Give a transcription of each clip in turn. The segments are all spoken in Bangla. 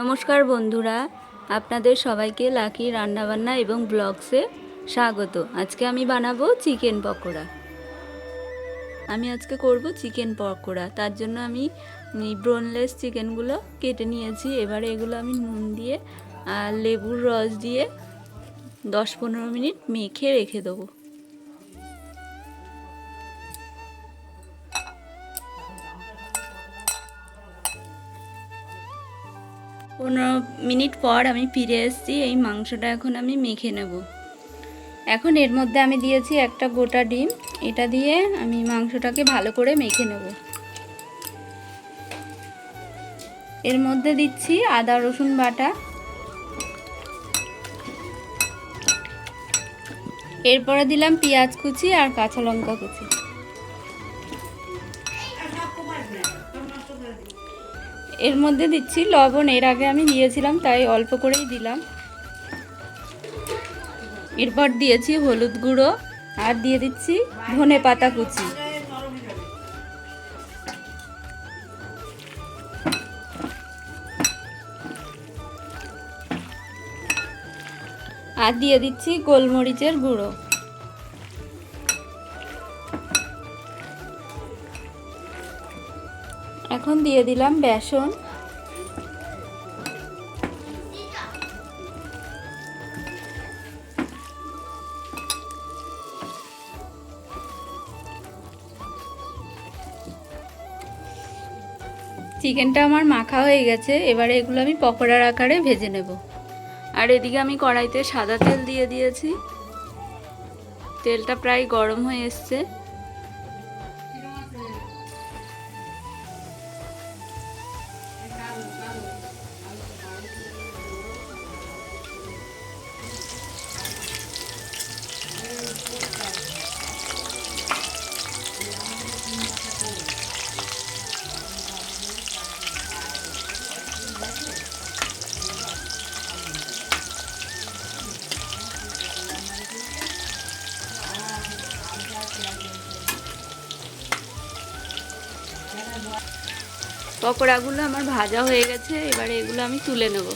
নমস্কার বন্ধুরা, আপনাদের সবাইকে লাকি রান্নাবান্না এবং ব্লগসে স্বাগত। আজকে আমি বানাবো চিকেন পকোড়া। আমি আজকে করব চিকেন পকোড়া। তার জন্য আমি ব্রোনলেস চিকেনগুলো কেটে নিয়েছি। এবারে এগুলো আমি নুন দিয়ে আর লেবুর রস দিয়ে দশ পনেরো মিনিট মেখে রেখে দেবো। পনেরো মিনিট পর আমি ফিরে এসেছি, এই মাংসটা এখন আমি মেখে নেব। এখন এর মধ্যে আমি দিয়েছি একটা গোটা ডিম, এটা দিয়ে আমি মাংসটাকে ভালো করে মেখে নেব। এর মধ্যে দিচ্ছি আদা, রসুন বাটা। এরপরে দিলাম পেঁয়াজ কুচি আর কাঁচা লঙ্কা কুচি। এর মধ্যে দিচ্ছি লবণ, এর আগে আমি দিয়েছিলাম, তাই অল্প করেই দিলাম। এরপর দিয়েছি হলুদ গুঁড়ো আর দিয়ে দিচ্ছি ধনে পাতা কুচি। আর দিয়ে দিচ্ছি গোলমরিচের গুঁড়ো। এখন দিয়ে দিলাম বেসন। চিকেনটা আমার মাখা হয়ে গেছে, এবারে এগুলো আমি পকোড়ার আকারে ভেজে নেব। আর এদিকে আমি কড়াইতে সাদা তেল দিয়ে দিয়েছি। তেলটা প্রায় গরম হয়ে এসছে। পকোড়াগুলো আমার ভাজা হয়ে গেছে এবারে এগুলো আমি তুলে নেব।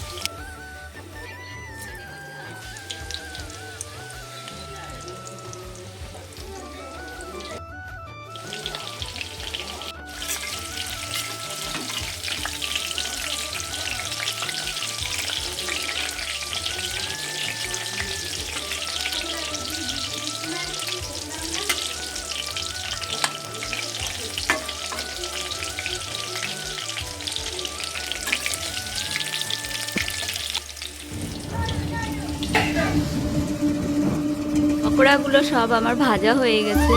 পকোড়াগুলো সব আমার ভাজা হয়ে গেছে।